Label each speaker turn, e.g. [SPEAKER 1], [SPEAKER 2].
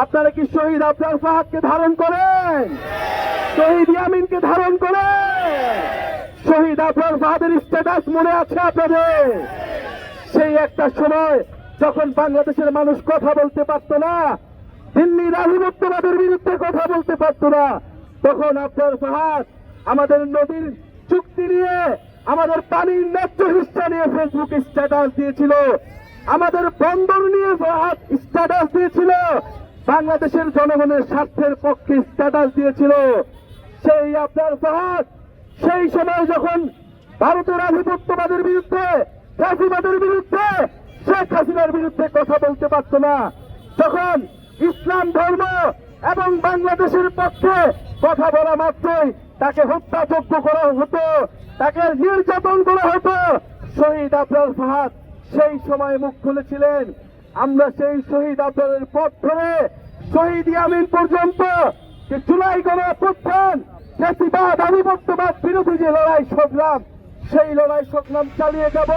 [SPEAKER 1] আপনারা কি শহীদ আফজাল ফাহাদকে ধারণ করেন? শহীদ ইয়ামিনকে ধারণ করেন? শহীদ আফজাল ফাহাদের স্ট্যাটাস মনে আছে আপনাদের? সেই একটা সময় যখন বাংলাদেশের মানুষ কথা বলতে পারতো না, দিল্লির আধিপত্যবাদের বিরুদ্ধে কথা বলতে পারতো না, তখন আপনার ফাহাদ আমাদের নদীর চুক্তি নিয়ে, আমাদের পানির ন্যায্য হিস্সা নিয়ে ফেসবুকে স্ট্যাটাস দিয়েছিল, আমাদের বন্দর নিয়ে স্ট্যাটাস দিয়েছিল বাংলাদেশের জনগণের স্বার্থের পক্ষে স্ট্যাটাস দিয়েছিল। সেই আপনার ফাহাদ, সেই সময় যখন ভারতের আধিপত্যবাদের বিরুদ্ধে, ফ্যাসিবাদের বিরুদ্ধে, শেখ হাসিনার বিরুদ্ধে কথা বলতে পারতো না, তখন ইসলাম ধর্ম এবং বাংলাদেশের পক্ষে কথা বলা মাত্রই তাকে হত্যাযোগ্য করা হতো, তাকে নির্যাতন করা হতো। শহীদ আফরাল ফাহাদ সেই সময় মুখ খুলেছিলেন। আমরা সেই শহীদ আব্দুলের পথ ধরে শহীদ ইয়ামিন পর্যন্ত যে জুলাই প্রত্যান জাতিবাদ আধিপত্যবাদ বিরোধী যে লড়াই সংগ্রাম, সেই লড়াই সংগ্রাম চালিয়ে যাব।